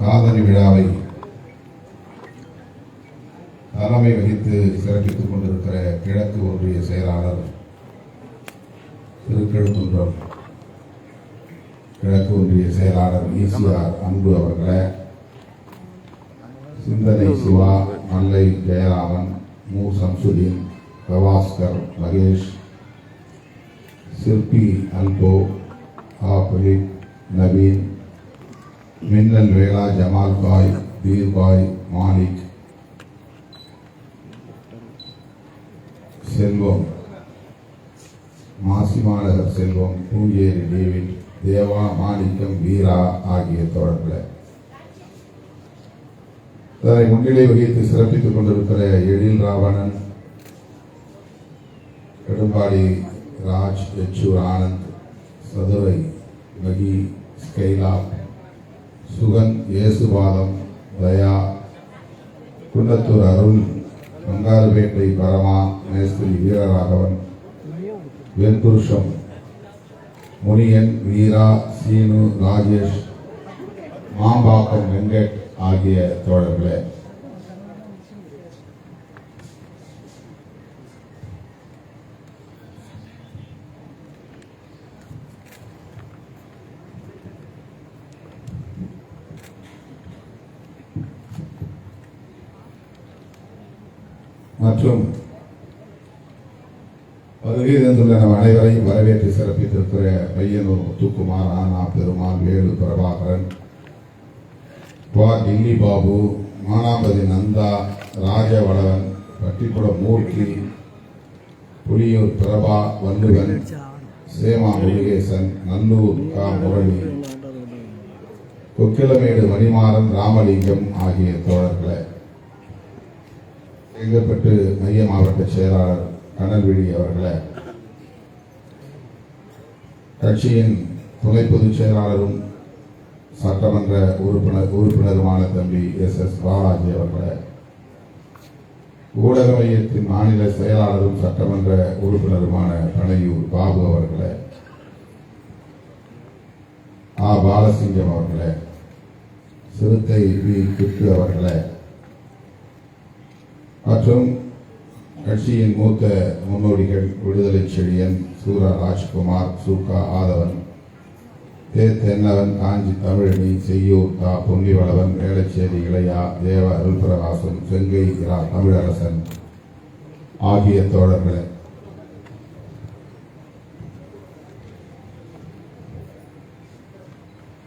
காதலி விழாவை தலைமை வகித்து சிறப்பித்துக் கொண்டிருக்கிற கிழக்கு ஒன்றிய செயலாளர் திருக்கெழுக்குன்றம். கிழக்கு ஒன்றிய செயலாளர் ஈசிஆர் அன்பு அவர்களை சிந்தனை சிவா மல்லை ஜெயராமன் மு. சம்சுதீன் கவாஸ்கர் மகேஷ் சிற்பி அல்போ ஆ. நவீன் மின்னல் வேளா ஜமால் பாய் பீர்பாய் மாலிக். செல்வம். மாசிமாநகர் செல்வம் பூங்கேரி டேவிட் தேவா மாணிக்கம் வீரா ஆகிய தோழர்களே இதனை முன்னிலை வகித்து சிறப்பித்துக் கொண்டிருக்கிற எழில் ராவணன் கடும்பாடி ராஜ் யச்சூர் ஆனந்த் சதுரை மகி ஸ்கைலா சுகன் இயேசுபாதம் தயா குன்னத்தூர் அருள் பங்காருபேட்டை பரமா மேஸ்திரி வீரராகவன் வெண்புருஷம் முனியன் வீரா சீனு ராஜேஷ் மாம்பாக்கம் வெங்கட் ஆகிய தோழர்களே. மற்றும் வருகை நம் அனைவரையும் வரவேற்று சிறப்பித்திருக்கிற பையனூர் முத்துக்குமார் ஆனா பெருமாள் வேலு பிரபாகரன் பா டில்லி பாபு மானாம்பதி நந்தா ராஜவளவன் பட்டிக்குளம் மூர்த்தி புலியூர் பிரபா வள்ளுவன் சேமா முருகேசன் நல்லூர் கா. முரளி கொக்கிலமேடு மணிமாறன் ராமலிங்கம் ஆகிய தோழர்களை. செங்கப்பட்டு மைய மாவட்ட செயலாளர் கனல்விழி அவர்களை கட்சியின் துணை பொதுச் செயலாளரும் சட்டமன்ற உறுப்பினர் உறுப்பினருமான தம்பி எஸ் எஸ் பாலாஜி அவர்களை ஊடக மையத்தின் மாநில செயலாளரும் சட்டமன்ற உறுப்பினருமான பனையூர் பாபு அவர்களை ஆ. பாலசிங்கம் அவர்களை சிறுத்தை வி. கிட்டு அவர்களை மற்றும் கட்சியின் மூத்த முன்னோடிகள் விடுதலை செழியன் சூரா ராஜ்குமார் சூகா ஆதவன் தே தென்னவன் காஞ்சி தமிழனி செய்யூர் தா பொன்னிவளவன் வேளச்சேரி இளையா தேவ அருள்பிரகாசன் செங்கை இரா தமிழரசன் ஆகிய தோழர்களே.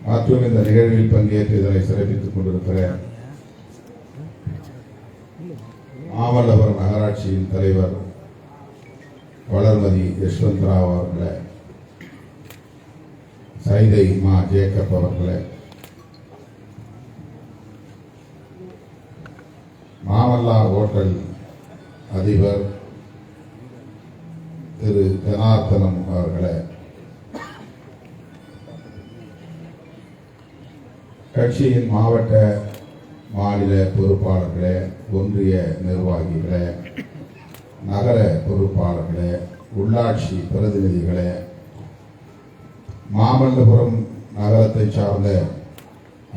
மற்றும் இந்த நிகழ்வில் பங்கேற்று இதனை சிறப்பித்துக் கொண்டிருக்கிறேன். மாமல்லபுரம் நகராட்சியின் தலைவர் வளர்மதி யஷ்வந்த்ராவ் அவர்களை சைதை மா ஜேக்கப் அவர்களை மாமல்லா ஹோட்டல் அதிபர் திரு ஜனார்த்தனம் அவர்களை கட்சியின் மாவட்ட மாநில பொறுப்பாளர்களே ஒன்றிய நிர்வாகிகளே நகர பொறுப்பாளர்களே உள்ளாட்சி பிரதிநிதிகளே மாமல்லபுரம் நகரத்தை சார்ந்த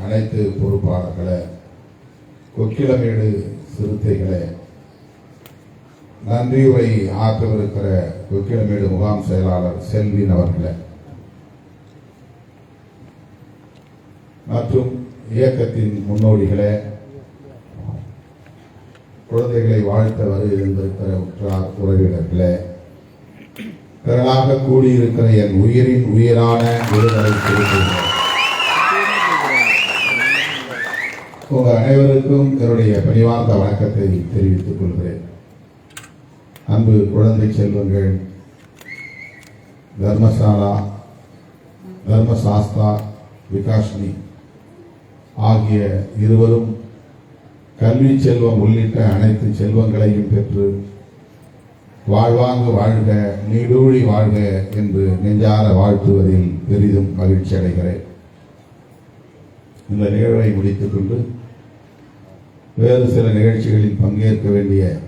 அனைத்து பொறுப்பாளர்களே கொக்கிலமேடு சிறுத்தைகளே நன்றியுரை ஆற்றவிருக்கிற கொக்கிலமேடு முகாம் செயலாளர் செல்வின் அவர்களே. மற்றும் இயக்கத்தின் முன்னோடிகளே குழந்தைகளை வாழ்த்த வருகின்றிருக்கிற உற்றார் உறவினர்களே திரளாக கூடியிருக்கிற என் உயிரின் உயிரான விடுதலை சிறுத்தைகளே உங்கள் அனைவருக்கும் என்னுடைய பணிவார்ந்த வணக்கத்தை தெரிவித்துக் கொள்கிறேன். அன்பு குழந்தை செல்வங்கள் தர்மசாலா தர்மசாஸ்தா விகாஷ்னி ஆகிய இருவரும் கல்வி செல்வம் உள்ளிட்ட அனைத்து செல்வங்களையும் பெற்று வாழ்வாங்கு வாழ்க நீடூழி வாழ்க என்று நெஞ்சார வாழ்த்துவதில் பெரிதும் மகிழ்ச்சி அடைகிறேன். இந்த நிகழ்வை முடித்துக் கொண்டு வேறு சில நிகழ்ச்சிகளில் பங்கேற்க வேண்டிய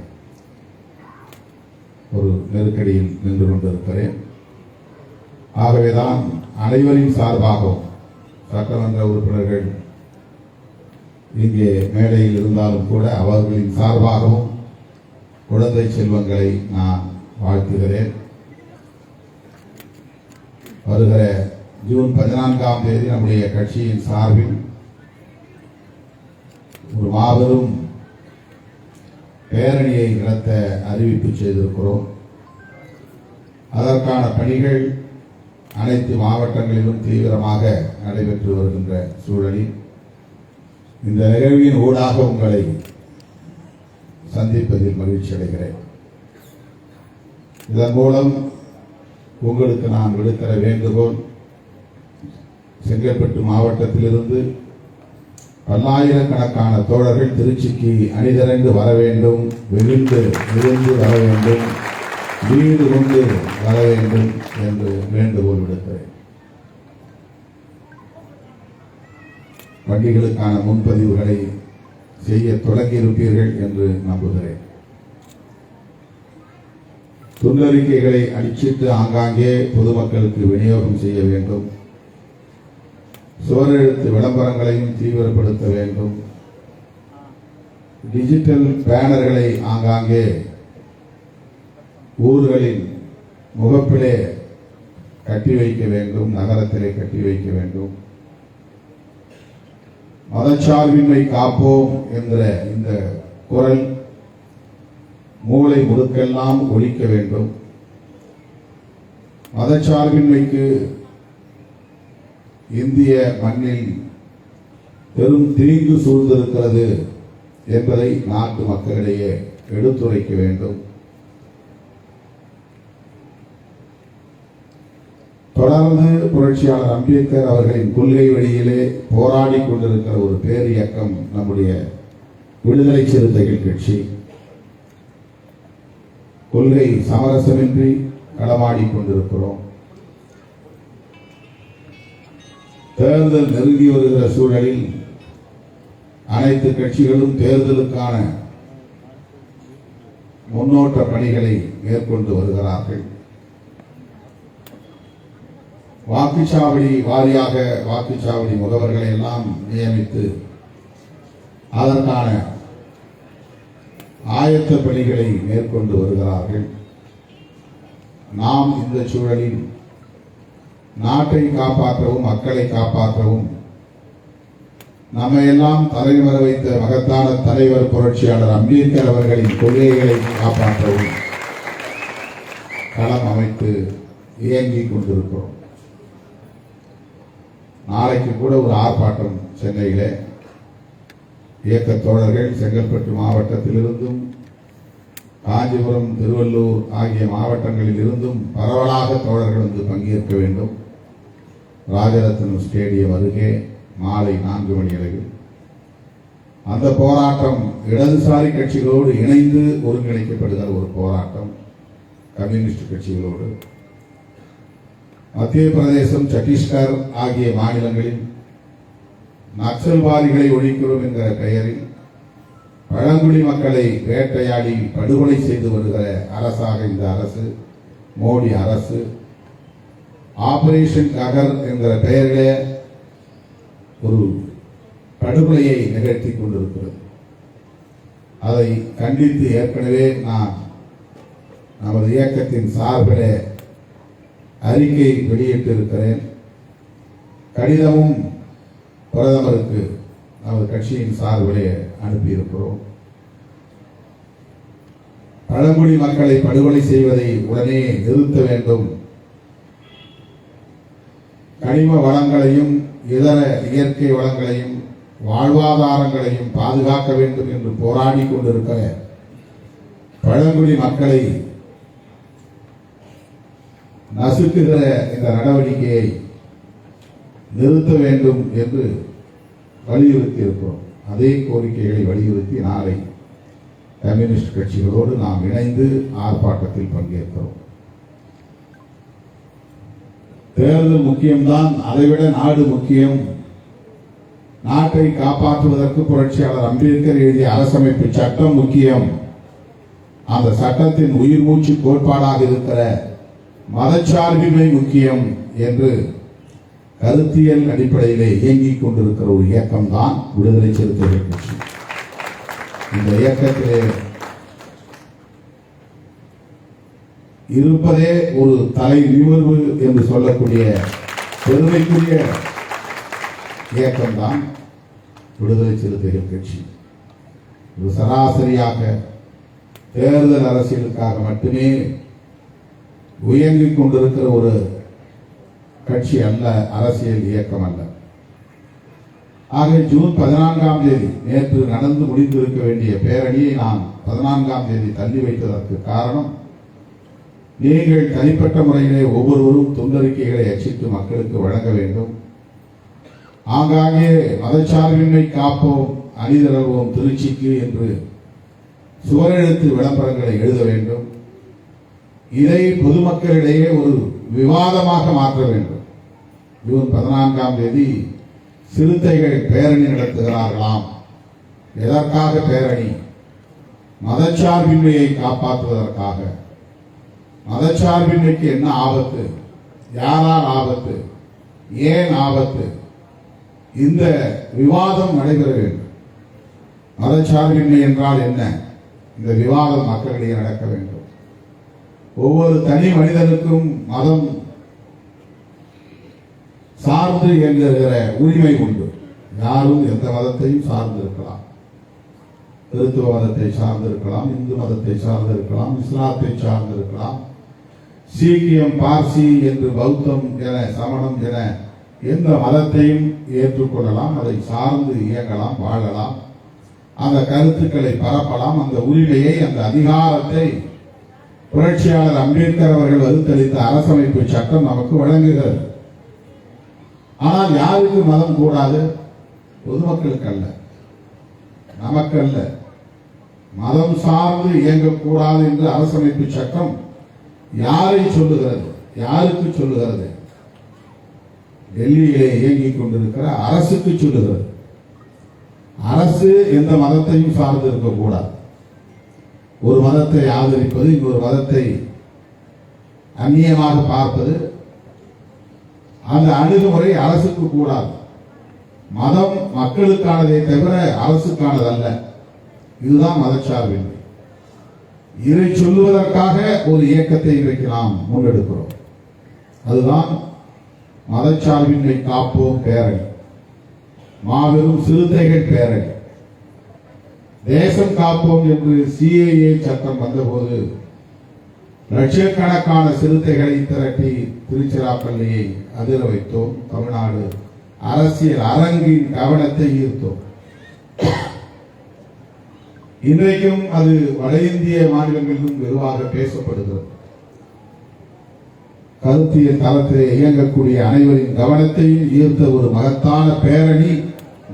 ஒரு நெருக்கடியில் நின்று கொண்டிருக்கிறேன். ஆகவேதான் அனைவரின் சார்பாகவும் சட்டமன்ற உறுப்பினர்கள் இங்கே மேடையில் இருந்தாலும் கூட அவர்களின் சார்பாகவும் குழந்தை செல்வங்களை நான் வாழ்த்துகிறேன். வருகிற ஜூன் பதினான்காம் தேதி நம்முடைய கட்சியின் சார்பில் ஒரு மாபெரும் பேரணியை நடத்த அறிவிப்பு செய்திருக்கிறோம். அதற்கான பணிகள் அனைத்து மாவட்டங்களிலும் தீவிரமாக நடைபெற்று வருகின்ற சூழலில் இந்த நிகழ்வின் ஊடாக உங்களை சந்திப்பதில் மகிழ்ச்சி அடைகிறேன். இதன் மூலம் உங்களுக்கு நான் விடுத்த வேண்டுகோள் செங்கல்பட்டு மாவட்டத்திலிருந்து பல்லாயிரக்கணக்கான தோழர்கள் திருச்சிக்கு அணிதிரண்டு வர வேண்டும் வெகுண்டு விழுந்து வர வேண்டும் வீடு கொண்டு வர வேண்டும் என்று வேண்டுகோள் விடுக்கிறேன். வங்கிகளுக்கான முன்பதிவுகளை செய்ய தொடங்கி இருப்பீர்கள் என்று நம்புகிறேன். துண்டறிக்கைகளை அடிச்சிட்டு ஆங்காங்கே பொதுமக்களுக்கு விநியோகம் செய்ய வேண்டும். சுவரெழுத்து விளம்பரங்களையும் தீவிரப்படுத்த வேண்டும். டிஜிட்டல் பேனர்களை ஆங்காங்கே ஊர்களில் முகப்பிலே கட்டி வைக்க வேண்டும் நகரத்திலே கட்டி வைக்க வேண்டும். மதச்சார்பின்மை காப்போம் என்ற இந்த குரல் மூளை முழுக்கெல்லாம் ஒழிக்க வேண்டும். மதச்சார்பின்மைக்கு இந்திய மண்ணில் பெரும் தீங்கு சூழ்ந்திருக்கிறது என்பதை நாட்டு மக்களிடையே எடுத்துரைக்க வேண்டும். தொடர்ந்து புரட்சியாளர் அம்பேத்கர் அவர்களின் கொள்கை வழியிலே போராடி கொண்டிருக்கிற ஒரு பேர் இயக்கம் நம்முடைய விடுதலை சிறுத்தைகள் கட்சி. கொள்கை சமரசமின்றி களமாடி கொண்டிருக்கிறோம். தேர்தல் நெருங்கி வருகிற சூழலில் அனைத்து கட்சிகளும் தேர்தலுக்கான முன்னோட்ட பணிகளை மேற்கொண்டு வருகிறார்கள். வாக்குச்சாவடி வாரியாக வாக்குச்சாவடி முகவர்களை எல்லாம் நியமித்து அதற்கான ஆயத்த பணிகளை மேற்கொண்டு வருகிறார்கள். நாம் இந்த சூழலில் நாட்டை காப்பாற்றவும் மக்களை காப்பாற்றவும் நம்மையெல்லாம் தலைவர வைத்த மகத்தான தலைவர் புரட்சியாளர் அம்பேத்கர் அவர்களின் கொள்கைகளை காப்பாற்றவும் களம் அமைத்து இயங்கிக் கொண்டிருக்கிறோம். நாளைக்கு கூட ஒரு ஆர்ப்பாட்டம் சென்னையிலே. இயக்க தோழர்கள் செங்கல்பட்டு மாவட்டத்திலிருந்தும் காஞ்சிபுரம் திருவள்ளூர் ஆகிய மாவட்டங்களில் இருந்தும் பரவலாக தோழர்கள் வந்து பங்கேற்க வேண்டும். ராஜரத்னம் ஸ்டேடியம் அருகே மாலை நான்கு மணி அளவில். அந்த போராட்டம் இடதுசாரி கட்சிகளோடு இணைந்து ஒருங்கிணைக்கப்படுகிற ஒரு போராட்டம். கம்யூனிஸ்ட் கட்சிகளோடு. மத்திய பிரதேசம் சத்தீஸ்கர் ஆகிய மாநிலங்களில் நக்சல்வாதிகளை ஒழிக்கிறோம் என்கிற பெயரில் பழங்குடி மக்களை வேட்டையாடி படுகொலை செய்து வருகிற அரசாக இந்த அரசு மோடி அரசு ஆபரேஷன் நகர் என்கிற பெயரிலே ஒரு படுகொலையை நிகழ்த்தி கொண்டிருக்கிறது. அதை கண்டித்து ஏற்கனவே நான் நமது இயக்கத்தின் சார்பிலே அறிக்கை வெளியிட்டிருக்கிறேன். கடிதமும் பிரதமருக்கு நமது கட்சியின் சார்பிலே அனுப்பியிருக்கிறோம். பழங்குடி மக்களை படுகொலை செய்வதை உடனே நிறுத்த வேண்டும். கனிம வளங்களையும் இதர இயற்கை வளங்களையும் வாழ்வாதாரங்களையும் பாதுகாக்க வேண்டும் என்று போராடி கொண்டிருக்கிற பழங்குடி மக்களை நசுக்குகிற இந்த நடவடிக்கையை நிறுத்த வேண்டும் என்று வலியுறுத்தி இருக்கிறோம் அதே கோரிக்கைகளை வலியுறுத்தி நாளை கம்யூனிஸ்ட் கட்சிகளோடு நாம் இணைந்து ஆர்ப்பாட்டத்தில் பங்கேற்கிறோம். தேர்தல் முக்கியம்தான் அதைவிட நாடு முக்கியம். நாட்டை காப்பாற்றுவதற்கு புரட்சியாளர் அம்பேத்கர் எழுதிய அரசமைப்பு சட்டம் முக்கியம். அந்த சட்டத்தின் உயிர் மூச்சு கோட்பாடாக இருக்கிற மதச்சார்பின்மை முக்கியம் என்று கருத்தியல் அடிப்படையிலே இயங்கிக் கொண்டிருக்கிற ஒரு இயக்கம் தான் விடுதலை சிறுத்தைகள் கட்சி. இந்த இயக்கத்திலே இருப்பதே ஒரு தலை நிமிர்வு என்று சொல்லக்கூடிய பெருமைக்குரிய இயக்கம்தான் விடுதலை சிறுத்தைகள் கட்சி. இது சராசரியாக தேர்தல் அரசியலுக்காக மட்டுமே உயங்கிக் கொண்டிருக்கிற ஒரு கட்சி அல்ல அரசியல் இயக்கம் அல்ல. ஆக ஜூன் பதினான்காம் தேதி நேற்று நடந்து முடிந்திருக்க வேண்டிய பேரணியை நான் பதினான்காம் தேதி தள்ளி வைத்ததற்கு காரணம் நீங்கள் தனிப்பட்ட முறையிலே ஒவ்வொருவரும் துண்டறிக்கைகளை அச்சித்து மக்களுக்கு வழங்க வேண்டும். ஆங்காங்கே மதச்சார்பின்மை காப்போம் அணிதிரள்வோம் திருச்சிக்கு என்று சுவரெழுத்து விளம்பரங்களை எழுத வேண்டும். இதை பொதுமக்களிடையே ஒரு விவாதமாக மாற்ற வேண்டும். ஜூன் பதினான்காம் தேதி சிறுத்தைகள் பேரணி நடத்துகிறார்களாம். எதற்காக பேரணி? மதச்சார்பின்மையை காப்பாற்றுவதற்காக. மதச்சார்பின்மைக்கு என்ன ஆபத்து? யாரால் ஆபத்து? ஏன் ஆபத்து? இந்த விவாதம் நடைபெற வேண்டும். மதச்சார்பின்மை என்றால் என்ன? இந்த விவாதம் மக்களிடையே நடக்க வேண்டும். ஒவ்வொரு தனி மனிதனுக்கும் மதம் சார்ந்து என்கிற உரிமை உண்டு. யாரும் எந்த மதத்தையும் சார்ந்து இருக்கலாம் கிறிஸ்துவ மதத்தை சார்ந்து இருக்கலாம் இந்து மதத்தை சார்ந்து இருக்கலாம் இஸ்லாத்தை சார்ந்து இருக்கலாம் சீக்கியம் பார்சி என்று பௌத்தம் என சமணம் என எந்த மதத்தையும் ஏற்றுக்கொள்ளலாம் அதை சார்ந்து இயங்கலாம் வாழலாம். அந்த கருத்துக்களை பரப்பலாம் அந்த உரிமையை அந்த அதிகாரத்தை புரட்சியாளர் அம்பேத்கர் அவர்கள் வகுத்தளித்த அரசமைப்பு சட்டம் நமக்கு வழங்குகிறது. ஆனால் யாருக்கு மதம் கூடாது? பொதுமக்களுக்கு அல்ல நமக்கு அல்ல மதம் சார்ந்து இயங்கக்கூடாது என்று அரசமைப்பு சட்டம் யாரை சொல்லுகிறது? யாருக்கு சொல்லுகிறது? டெல்லியிலே இயங்கிக் கொண்டிருக்கிற அரசுக்கு சொல்லுகிறது. அரசு எந்த மதத்தையும் சார்ந்து இருக்கக்கூடாது. ஒரு மதத்தை ஆதரிப்பது இன்னொரு மதத்தை அந்நியமாக பார்ப்பது அந்த அணுகுமுறை அரசுக்கு கூடாது. மதம் மக்களுக்கானதே தவிர அரசுக்கானதல்ல. இதுதான் மதச்சார்பின்மை. இதை சொல்லுவதற்காக ஒரு இயக்கத்தை இன்றைக்கு நாம் முன்னெடுக்கிறோம். அதுதான் மதச்சார்பின்மை காப்போம் பேரணி. மாபெரும் சிறுத்தைகள் பேரணி. தேசம் காப்போம் என்று சிஏஏ சட்டம் வந்தபோது லட்சக்கணக்கான சிறுத்தைகளை திரட்டி திருச்சிராப்பள்ளியை அதிர வைத்தோம். தமிழ்நாடு அரசியல் அரங்கின் கவனத்தை ஈர்த்தோம். இன்றைக்கும் அது வட இந்திய மாநிலங்களிலும் வெகுவாக பேசப்படுகிறது. கருத்தியல் தளத்திலே இயங்கக்கூடிய அனைவரின் கவனத்தையும் ஈர்த்த ஒரு மகத்தான பேரணி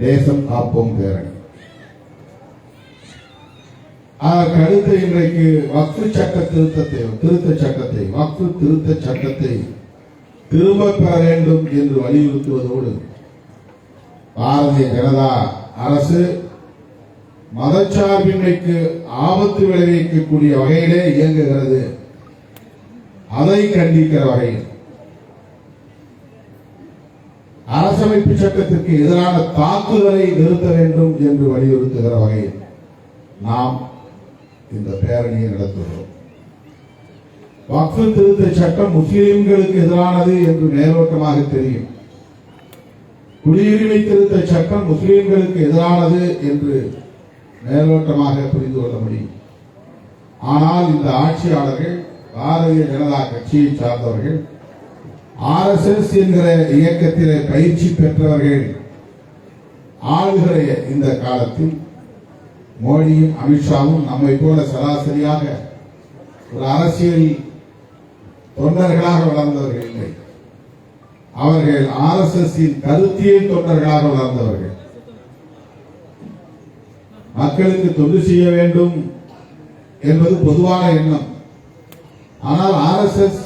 தேசம் காப்போம் பேரணி. அடுத்து இன்றைக்கு வக்ஃபு சட்ட திருத்தத்தை திருத்த சட்டத்தை வக்ஃபு திருத்த சட்டத்தை திரும்ப பெற வேண்டும் என்று வலியுறுத்துவதோடு பாரதிய ஜனதா அரசு மதச்சார்பின்மைக்கு ஆபத்து விளைவிக்கக்கூடிய வகையிலே இயங்குகிறது. அதை கண்டிக்கிற வகையில் அரசமைப்பு சட்டத்திற்கு எதிரான தாக்குதலை நிறுத்த வேண்டும் என்று வலியுறுத்துகிற வகையில் நாம் இந்த பேரணியை நடத்துகிறோம். வக்ஃபு திருத்த சட்டம் முஸ்லிம்களுக்கு எதிரானது என்று மேலோட்டமாக தெரியும். குடியுரிமை திருத்த சட்டம் முஸ்லிம்களுக்கு எதிரானது என்று மேலோட்டமாக புரிந்து கொள்ள முடியும். ஆனால் இந்த ஆட்சியாளர்கள் பாரதிய ஜனதா கட்சியை சார்ந்தவர்கள் ஆர்எஸ்எஸ் என்கிற இயக்கத்திலே பயிற்சி பெற்றவர்கள் ஆளுகிற இந்த காலத்தில் மோடியும் அமித்ஷாவும் நம்மை போல சராசரியாக ஒரு அரசியல் தொண்டர்களாக வளர்ந்தவர்கள் இல்லை. அவர்கள் ஆர்எஸ்எஸ் கருத்தியல் தொண்டர்களாக வளர்ந்தவர்கள். மக்களுக்கு தொண்டு செய்ய வேண்டும் என்பது பொதுவான எண்ணம். ஆனால் ஆர்எஸ்எஸ்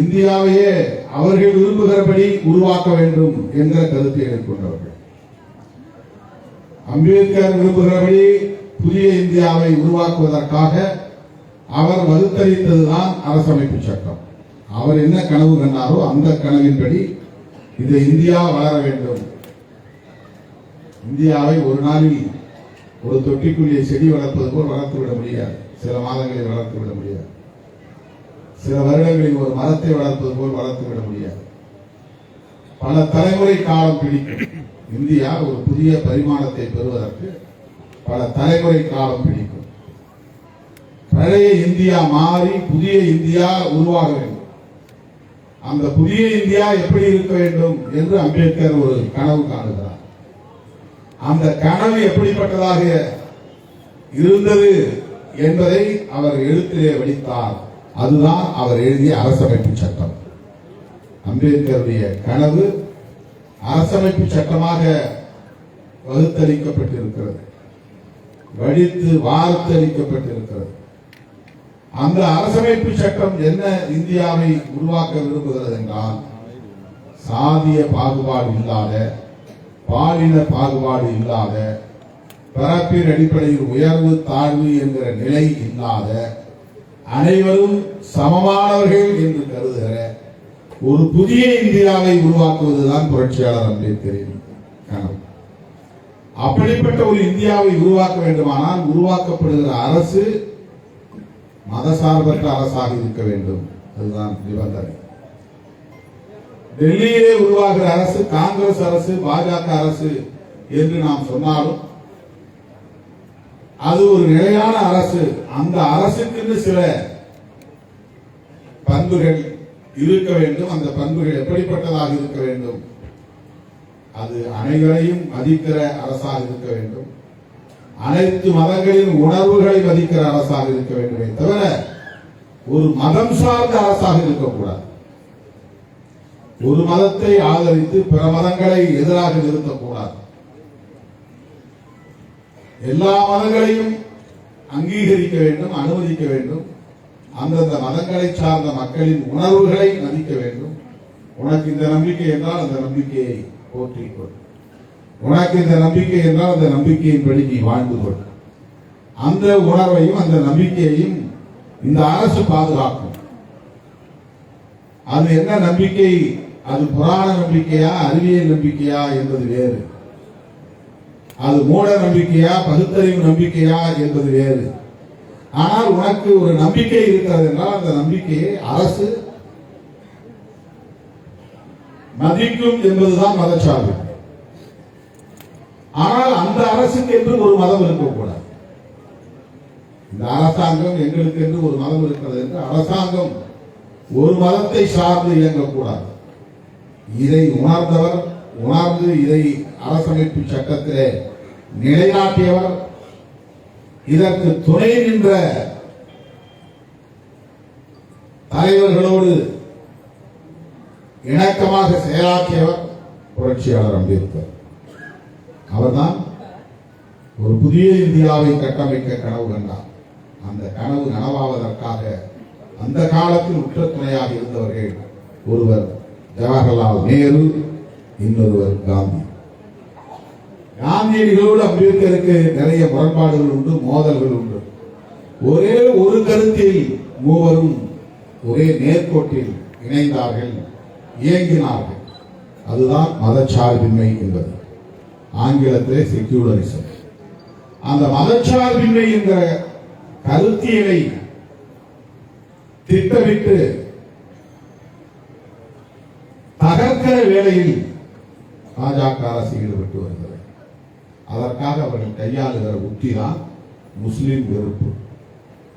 இந்தியாவையே அவர்கள் விரும்புகிறபடி உருவாக்க வேண்டும் என்ற கருத்தை கொண்டவர்கள் அம்பேத்கர் விரும்புகிறபடி புதிய இந்தியாவை உருவாக்குவதற்காக அவர் வகுத்தளித்ததுதான் அரசமைப்பு சட்டம். அவர் என்ன கனவு கண்டாரோ அந்த கனவின்படி இந்த இந்தியா வளர வேண்டும். இந்தியாவை ஒரு நாளில் ஒரு தொட்டிக்குள்ளே செடி வளர்ப்பது போல் வளர்த்து விட முடியாது. சில மாதங்களில் வளர்த்து விட முடியாது. சில வருடங்களில் ஒரு மரத்தை வளர்ப்பது போல் வளர்த்து விட முடியாது. பல தலைமுறை காலம் பிடிக்கும். இந்தியா ஒரு புதிய பரிமாணத்தை பெறுவதற்கு பல தலைமுறை காலம் பிடிக்கும். பழைய இந்தியா மாறி புதிய இந்தியா உருவாக வேண்டும். அந்த புதிய இந்தியா எப்படி இருக்க வேண்டும் என்று அம்பேத்கர் ஒரு கனவு காணுகிறார். அந்த கனவு எப்படிப்பட்டதாக இருந்தது என்பதை அவர் எழுத்திலே வடித்தார். அதுதான் அவர் எழுதிய அரசமைப்பு சட்டம். அம்பேத்கருடைய கனவு அரசமைப்பு சட்டமாக வகுத்தளிக்கப்பட்டிருக்கிறது. வடித்து வார்த்தளிக்கப்பட்டிருக்கிறது. அந்த அரசமைப்பு சட்டம் என்ன இந்தியாவை உருவாக்க விரும்புகிறது என்றால் சாதிய பாகுபாடு இல்லாத பாலின பாகுபாடு இல்லாத பிறப்பின் அடிப்படையில் உயர்வு தாழ்வு என்கிற நிலை இல்லாத அனைவரும் சமமானவர்கள் என்று கருதுகிற ஒரு புதிய இந்தியாவை உருவாக்குவதுதான் புரட்சியாளர் அம்பேத்கரின் கனவு. அப்படிப்பட்ட ஒரு இந்தியாவை உருவாக்க வேண்டுமானால் உருவாக்கப்படுகிற அரசு மதசார்பற்ற அரசாக இருக்க வேண்டும். அதுதான் நிபந்தனை. டெல்லியிலே உருவாகிற அரசு காங்கிரஸ் அரசு பாஜக அரசு என்று நாம் சொன்னாலும் அது ஒரு நிலையான அரசு. அந்த அரசுக்கு சில பண்புகள் இருக்க வேண்டும் அந்த பண்புகள் எப்படிப்பட்டதாக இருக்க வேண்டும்? அது அனைவரையும் மதிக்கிற அரசாக இருக்க வேண்டும். அனைத்து மதங்களின் உணர்வுகளை மதிக்கிற அரசாக இருக்க வேண்டுமே தவிர ஒரு மதம் சார்ந்த அரசாக இருக்கக்கூடாது. ஒரு மதத்தை ஆதரித்து பிற மதங்களை எதிராக நிறுத்தக்கூடாது. எல்லா மதங்களையும் அங்கீகரிக்க வேண்டும் அனுமதிக்க வேண்டும். அந்தந்த மதங்களை சார்ந்த மக்களின் உணர்வுகளை மதிக்க வேண்டும். உனக்கு இந்த நம்பிக்கை என்றால் அந்த நம்பிக்கையை போற்றிக் கொள். உனக்கு இந்த நம்பிக்கை என்றால் அந்த நம்பிக்கையின்படி நீ வாழ்ந்து கொள். அந்த உணர்வையும் அந்த நம்பிக்கையையும் இந்த அரசு பாதுகாக்கும். அது என்ன நம்பிக்கை? அது புராண நம்பிக்கையா அறிவியல் நம்பிக்கையா என்பது வேறு. அது மூட நம்பிக்கையா பகுத்தறிவு நம்பிக்கையா என்பது வேறு. ஆனால் உனக்கு ஒரு நம்பிக்கை இருக்கிறது என்றால் அந்த நம்பிக்கையை அரசு மதிக்கும் என்பதுதான் மதச்சார்பு. ஆனால் அந்த அரசுக்கு என்று ஒரு மதம் இருக்கக்கூடாது. இந்த அரசாங்கம் எங்களுக்கு என்று ஒரு மதம் இருக்கிறது என்று அரசாங்கம் ஒரு மதத்தை சார்ந்து இயங்கக்கூடாது. இதை உணர்ந்தவர் உணர்ந்து இதை அரசமைப்பு சட்டத்திலே நிலைநாட்டியவர் இதற்கு துணை நின்ற தலைவர்களோடு இணக்கமாக செயலாற்றியவர் புரட்சியாளர் அம்பேத்கர். அவர்தான் ஒரு புதிய இந்தியாவை கட்டமைக்க கனவு கண்டார். அந்த கனவு நனவாவதற்காக அந்த காலத்தில் உற்ற துணையாக இருந்தவர்கள் ஒருவர் ஜவஹர்லால் நேரு இன்னொருவர் காந்தி. காந்தியடிகளோடு அம்பேத்கருக்கு நிறைய முரண்பாடுகள் உண்டு மோதல்கள் உண்டு. ஒரே ஒரு கருத்தில் மூவரும் ஒரே நேர்கோட்டில் இணைந்தார்கள் இயங்கினார்கள். அதுதான் மதச்சார்பின்மை என்பது. ஆங்கிலத்திலே செக்யூலரிசம் அந்த மதச்சார்பின்மை என்ற கருத்தியலை திட்டமிட்டு தகர்க்கிற வேளையில் பாஜக அரசு ஈடுபட்டு வருகிறது. அதற்காக அவர்கள் கையாளுகிற உத்தி தான் முஸ்லீம் வெறுப்பு.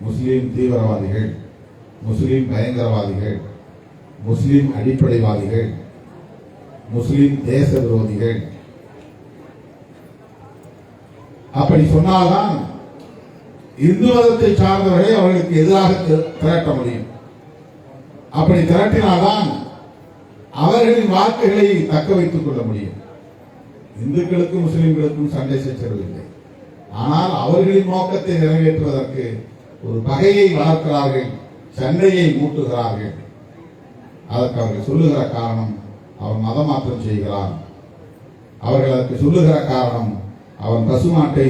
முஸ்லீம் தீவிரவாதிகள் முஸ்லீம் பயங்கரவாதிகள் முஸ்லீம் அடிப்படைவாதிகள் முஸ்லீம் தேச விரோதிகள். அப்படி சொன்னால்தான் இந்து மதத்தை சார்ந்தவர்களை அவர்களுக்கு எதிராக திரட்ட முடியும். அப்படி திரட்டினால்தான் அவர்களின் வாக்குகளை தக்க வைத்துக் கொள்ள முடியும். இந்துக்களுக்கும் முஸ்லிம்களுக்கும் சண்டை சச்சரவில்லை. ஆனால் அவர்களின் நோக்கத்தை நிறைவேற்றுவதற்கு ஒரு பகையை வளர்க்கிறார்கள் சண்டையை மூட்டுகிறார்கள். அதற்கு அவர்கள் சொல்லுகிற காரணம் அவன் மதமாற்றம் செய்கிறான் அவர்கள் அதற்கு சொல்லுகிற காரணம் அவன் பசுமாட்டை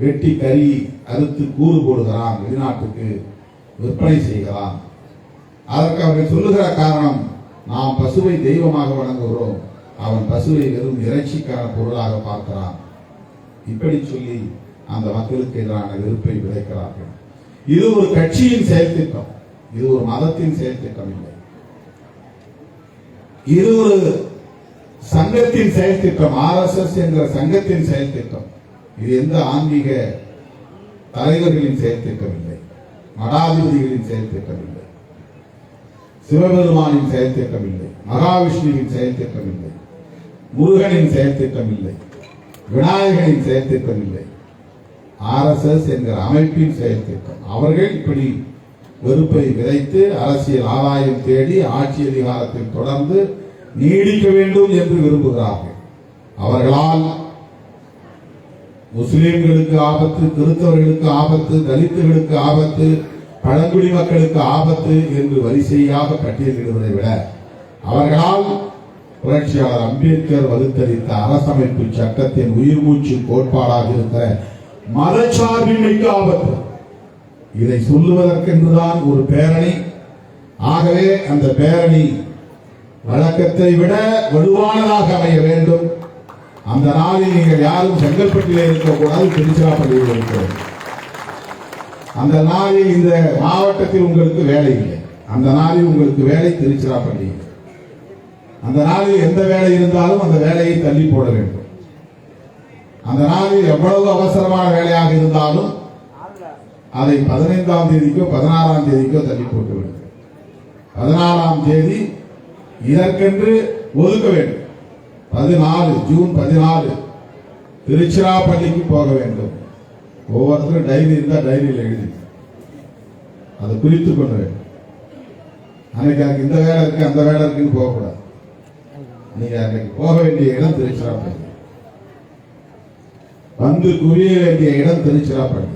வெட்டி கறி அறுத்து கூறு போடுகிறான் வெளிநாட்டுக்கு விற்பனை செய்கிறான். அதற்கு அவர்கள் சொல்லுகிற காரணம் நாம் பசுவை தெய்வமாக வணங்குகிறோம். அவன் பசுவை வெறும் இறைச்சிக்கான பொருளாக பார்க்கிறான். இப்படி சொல்லி அந்த மக்களுக்கு எதிரான வெறுப்பை விதைக்கிறார்கள். இது ஒரு கட்சியின் செயல்திட்டம். இது ஒரு மதத்தின் செயல்திட்டம் இல்லை. இது ஒரு சங்கத்தின் செயல்திட்டம் ஆர் எஸ் எஸ் என்ற சங்கத்தின் செயல்திட்டம். இது எந்த ஆன்மீக தலைவர்களின் செயல்திட்டம் இல்லை. மடாதிபதிகளின் செயல்திட்டம் இல்லை. சிவபெருமானின் செயல்திட்டம் இல்லை. மகாவிஷ்ணுவின் செயல்திட்டம் இல்லை. முருகனின் செயல்திட்டம் இல்லை. விநாயகனின் செயல் இல்லை. ஆர்எஸ்எஸ் என்கிற அமைப்பின் செயல்திட்டம் அவர்கள் இப்படி வெறுப்பை விதைத்து அரசியல் ஆதாயம் தேடி ஆட்சி அதிகாரத்தில் தொடர்ந்து நீடிக்க வேண்டும் என்று விரும்புகிறார்கள். அவர்களால் முஸ்லிம்களுக்கு ஆபத்து கிறிஸ்தவர்களுக்கு ஆபத்து தலித்துகளுக்கு ஆபத்து பழங்குடி மக்களுக்கு ஆபத்து என்று வரிசையாக பட்டியலிடுவதை விட அவர்களால் புரட்சியாளர் அம்பேத்கர் வகுத்தளித்த அரசமைப்பு சட்டத்தின் உயிர் மூச்சு கோட்பாடாக இருக்கிற மதச்சார்பின்மைக்கு ஆபத்து. இதை சொல்லுவதற்கென்றுதான் ஒரு பேரணி. ஆகவே அந்த பேரணி வழக்கத்தை விட வலுவானதாக அமைய வேண்டும். அந்த நாளில் நீங்கள் யாரும் செங்கல்பட்டிலே இருக்கக்கூடாது திருச்சிராப்பள்ளியில் இருக்கிறது அந்த நாளில் இந்த மாவட்டத்தில் உங்களுக்கு வேலை இல்லை. அந்த நாளில் உங்களுக்கு வேலை திருச்சிராப்பள்ளி அந்த நாளில் எந்த வேலை இருந்தாலும் அந்த வேலையை தள்ளி போட வேண்டும். அந்த நாளில் எவ்வளவு அவசரமான வேலையாக இருந்தாலும் அதை பதினைந்தாம் தேதிக்கோ பதினாறாம் தேதிக்கோ தள்ளி போட்டு வேண்டும் பதினாறாம் தேதி இதற்கென்று ஒதுக்க வேண்டும். பதினாலு ஜூன் பதினாலு திருச்சிராப்பள்ளிக்கு போக வேண்டும். ஒவ்வொருத்தரும் டைரி இருந்தால் டைரியில் எழுதி. அதை குறித்து கொள்ள வேண்டும். அன்னைக்கு எனக்கு இந்த வேலை இருக்கு அந்த வேலை இருக்குன்னு போகக்கூடாது. நீங்க அன்னைக்கு போக வேண்டிய இடம் திருச்சிராப்பள்ளி. வந்து குவிய வேண்டிய இடம் திருச்சிராப்பள்ளி.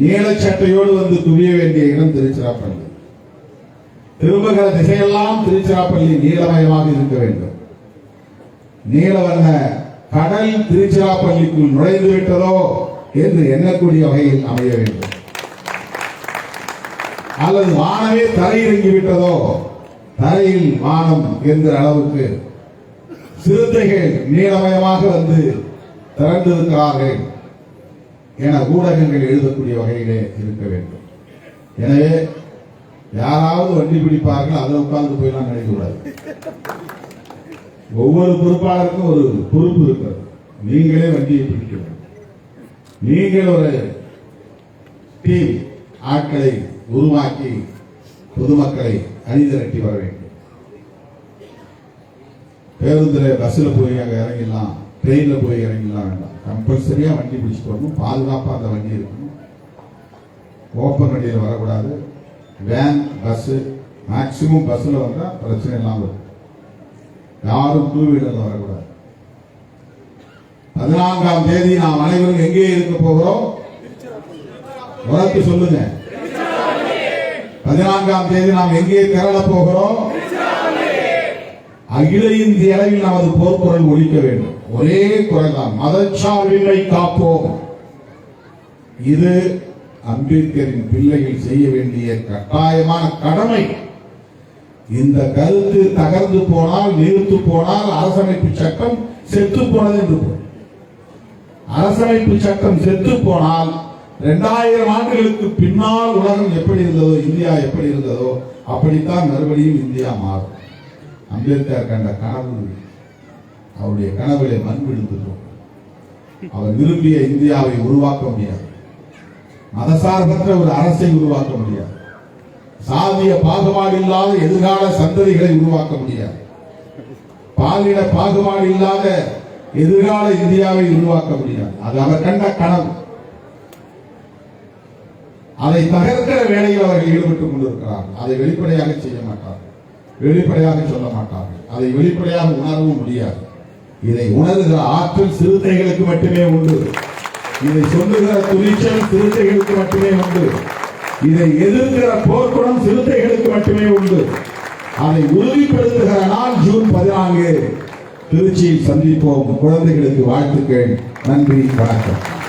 நீளச்சட்டையோடு வந்து குவிய வேண்டிய இடம் திருச்சிராப்பள்ளி. திரும்புகிற திசையெல்லாம் திருச்சிராப்பள்ளி நீளமயமாக இருக்க வேண்டும். நீலவண்ண கடல் திருச்சிராப்பள்ளிக்குள் நுழைந்து விட்டதோ என்று எண்ணக்கூடிய வகையில் அமைய வேண்டும். அல்லது வானமே தரையிறங்கி விட்டதோ தரையில் வானம் என்கிற அளவுக்கு சிறுத்தைகள் நீளமயமாக வந்து திரண்டிருக்கிறார்கள் என ஊடகங்கள் எழுதக்கூடிய வகையிலே இருக்க வேண்டும். எனவே யாராவது வண்டி பிடிப்பார்கள் அதில் உட்கார்ந்து போயெல்லாம் நினைக்கக்கூடாது. ஒவ்வொரு பொறுப்பாளருக்கும் ஒரு பொறுப்பு இருக்கிறது. நீங்களே வண்டியை பிடிக்க வேண்டும். நீங்கள் ஒரு டீம் ஆட்களை உருவாக்கி பொதுமக்களை அணிதிரட்டி வர வேண்டும். பேருந்துல பஸ்ல போய் அங்க இறங்கிடலாம் ட்ரெயின்ல போய் இறங்கிடலாம் வேண்டாம். கம்பல்சரியா வண்டி பிடிச்சிட்டு வரணும். பாதுகாப்பா அந்த வண்டி இருக்கணும். ஓப்பன் வண்டியில் வரக்கூடாது. வேன் பஸ் மேக்சிமம் பஸ்ல வந்தா பிரச்சனை இல்லாம இருக்கும். யாரும் டூ வீலர்ல வரக்கூடாது. பதினான்காம் தேதி நாம் அனைவரும் எங்கே இருக்க போகிறோம்? உரத்து சொல்லுங்க. பதினான்காம் தேதி நாம் எங்கே திரள போகிறோம்? அகில இந்திய அளவில் நமது போர்க்குரல் ஒழிக்க வேண்டும். ஒரே குரல் தான். மதச்சார்பின்மை காப்போம். இது அம்பேத்கரின் பிள்ளைகள் செய்ய வேண்டிய கட்டாயமான கடமை. இந்த கருத்து தகர்ந்து போனால் நிறுத்து போனால் அரசமைப்பு சட்டம் செத்து போனது என்று அரசமைப்பு சட்டம் செத்து போனால் இரண்டாயிரம் ஆண்டுகளுக்கு பின்னால் உலகம் எப்படி இருந்ததோ இந்தியா எப்படி இருந்ததோ அப்படித்தான் மறுபடியும் இந்தியா மாறும். அம்பேத்கர் கண்ட கனவு அவருடைய கனவுகளை மண் விழுந்துட்டோம் அவர் விரும்பிய இந்தியாவை உருவாக்க முடியாது. மதசார்பற்ற ஒரு அரசை உருவாக்க முடியாது. சாதிய பாகுபாடு இல்லாத எதிர்கால சந்ததிகளை உருவாக்க முடியாது. பாலின பாகுபாடு இல்லாத எதிர்கால இந்தியாவை உருவாக்க முடியாது. அது அவர் கண்ட கனவு. அதை தகர்க்கிற வேலையில் அவர்கள் ஈடுபட்டுக் கொண்டிருக்கிறார்கள். அதை வெளிப்படையாக செய்ய மாட்டார்கள். வெளிப்படையாக சொல்ல மாட்டார்கள். அதை வெளிப்படையாக உணரவும் முடியாது. இதை உணர்கிற ஆற்றல் சிறுத்தைகளுக்கு மட்டுமே உண்டு. இதை சொல்லுகிற துணிச்சல் சிறுத்தைகளுக்கு மட்டுமே உண்டு. இதை எதிர்க்கிற போர்க்குணம் சிறுத்தைகளுக்கு மட்டுமே உண்டு. அதை உறுதிப்படுத்துகிற நாள் ஜூன் பதினான்கு. திருச்சியில் சந்திப்போம். குழந்தைகளுக்கு வாழ்த்துக்கள். நன்றி. வணக்கம்.